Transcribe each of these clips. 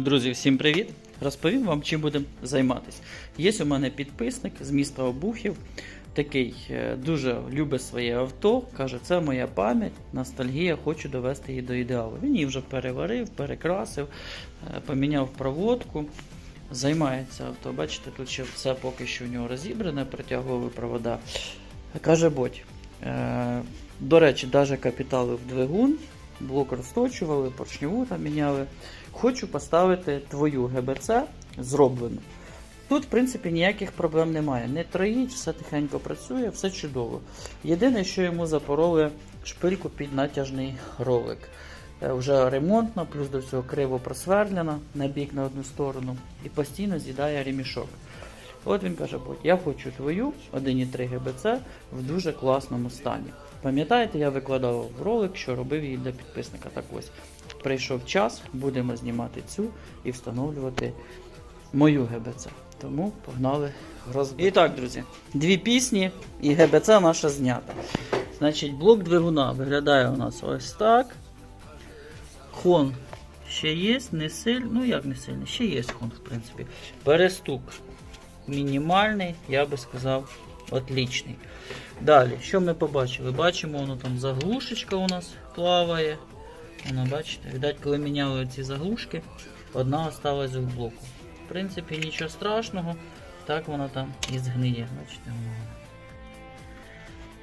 Друзі, всім привіт! Розповім вам, чим будемо займатися. Є у мене підписник з міста Обухів, такий е, дуже любить своє авто. Каже, це моя пам'ять, ностальгія, хочу довести її до ідеалу. Він її вже переварив, перекрасив, е, поміняв проводку. Займається авто. Бачите, тут ще все поки що у нього розібране, притягували провода. Каже Бодь. Е, до речі, навіть капітали в двигун, блок розточували, поршневу там міняли. Хочу поставити твою ГБЦ зроблену. Тут, в принципі, ніяких проблем немає. Не троїть, все тихенько працює, все чудово. Єдине, що йому запороли шпильку під натяжний ролик. Е, Вже ремонтна, плюс до всього криво просверлена на бік на одну сторону і постійно з'їдає ремішок. От він каже, я хочу твою 1,3 ГБЦ в дуже класному стані. Пам'ятаєте, я викладав ролик, що робив її для підписника. Так ось прийшов час, будемо знімати цю і встановлювати мою ГБЦ. Тому погнали розбір. І так, друзі, дві пісні і ГБЦ наша знята. Значить, блок двигуна виглядає у нас ось так. Хон ще є, не сильний, ну як не сильний, ще є хон, в принципі. Перестук мінімальний, я би сказав, отлічний. Далі, що ми побачили? Бачимо, воно там заглушечка у нас плаває. Воно, бачите, видать, коли міняли ці заглушки, одна осталась в блоку. В принципі, нічого страшного, так вона там і згниє. Бачите, воно.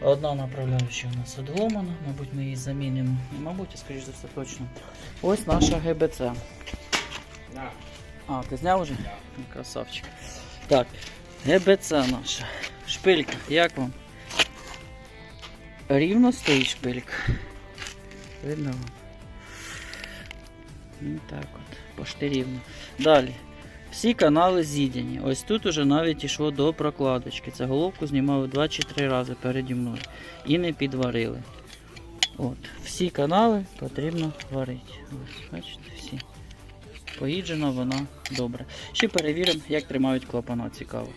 Одна направляюча у нас відломана, мабуть, ми її замінимо. Ну, Мабуть, а скоріш за все точно. Ось наша ГБЦ. А, ти зняв? Ну, Красавчик. Так, ГБЦ наша. Шпилька, як вам? Рівно стоїть шпилька. Видно вам? Ну так от, пошти рівно. Далі. Всі канали з'їдені. Ось тут уже навіть йшло до прокладочки. Це головку знімали 2 чи 3 рази переді мною. І не підварили. От. Всі канали потрібно варити. Ось, бачите, всі. Поїджена вона добре. Ще перевіримо, як тримають клапана, цікаво.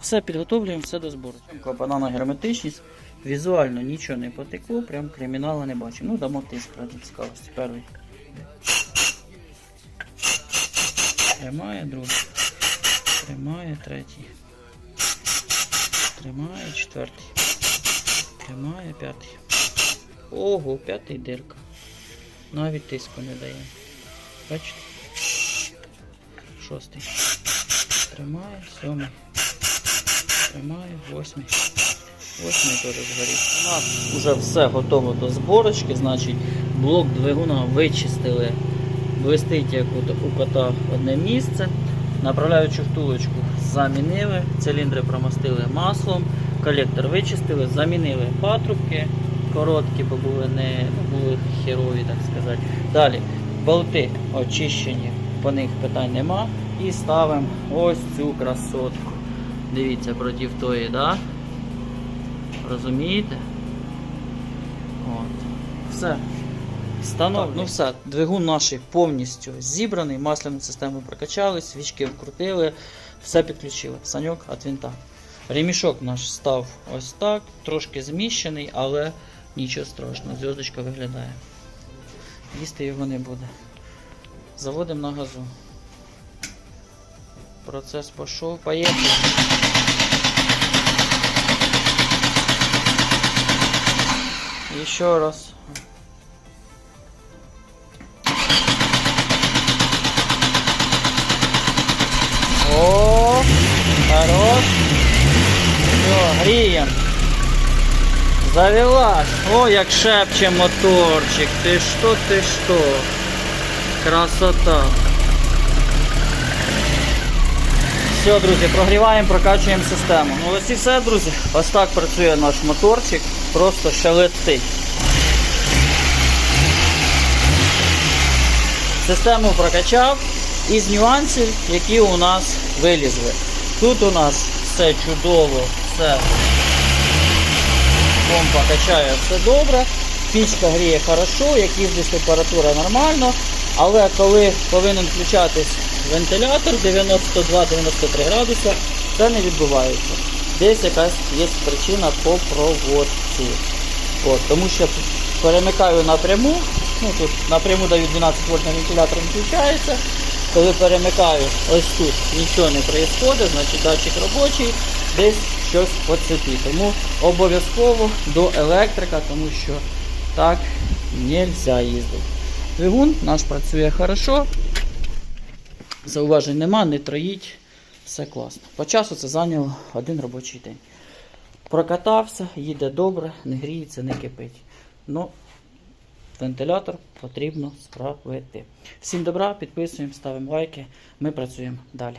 Все підготовлюємо, все до збору. Клапана на герметичність. Візуально нічого не потекло, прям криміналу не бачимо. Ну, дамо тиск ради цікавості. Перший. Тримає, другий. Тримає, третій. Тримає, четвертий. Тримає, п'ятий. Ого, п'ятий дирка. Навіть тиску не дає. Бачите? Шостий. Тримає, сьомий. Тримає, восьмий. Восьмий теж згорів. У нас вже все готово до зборочки, значить блок двигуна вичистили. Блистить як у, кота одне місце. Направляючу втулочку замінили, циліндри промастили маслом, колектор вичистили, замінили патрубки короткі, бо були не були херові, так сказати. Далі болти очищені, по них питань нема. І ставимо ось цю красотку. Дивіться проти тої, да? Розумієте? От. Все. Станок, ну все, двигун наш повністю зібраний, масляну систему прокачали, свічки вкрутили, все підключили. Саньок від винта. Ремішок наш став ось так, трошки зміщений, але нічого страшного, зв'язочка виглядає. Їсти його не буде. Заводимо на газу. Процес пішов, поїхали. Еще раз. О, хорош. Все, грієм. Завелась. О, як шепче моторчик. Ти що, ти що? Красота. Все, друзі, прогріваємо, прокачуємо систему. Ну ось і все, друзі. Ось так працює наш моторчик. Просто шелестить. Систему прокачав із нюансів, які у нас вилізли. Тут у нас все чудово, все помпа качає все добре, пічка гріє хорошо, як їздить температура нормально, але коли повинен включатись вентилятор 92-93 градуса, це не відбувається. Десь якась є причина по проводці. От, тому що перемикаю напряму, ну тут напряму даю 12 вольт на вентилятор не включається, коли перемикаю ось тут, нічого не відбувається, значить датчик робочий, десь щось по цепі. Тому обов'язково до електрика, тому що так не можна їздити. Двигун наш працює хорошо. Зауважень нема, не троїть, все класно. По часу це зайняло один робочий день. Прокатався, їде добре, не гріється, не кипить. Ну, вентилятор потрібно справити. Всім добра, підписуємо, ставимо лайки. Ми працюємо далі.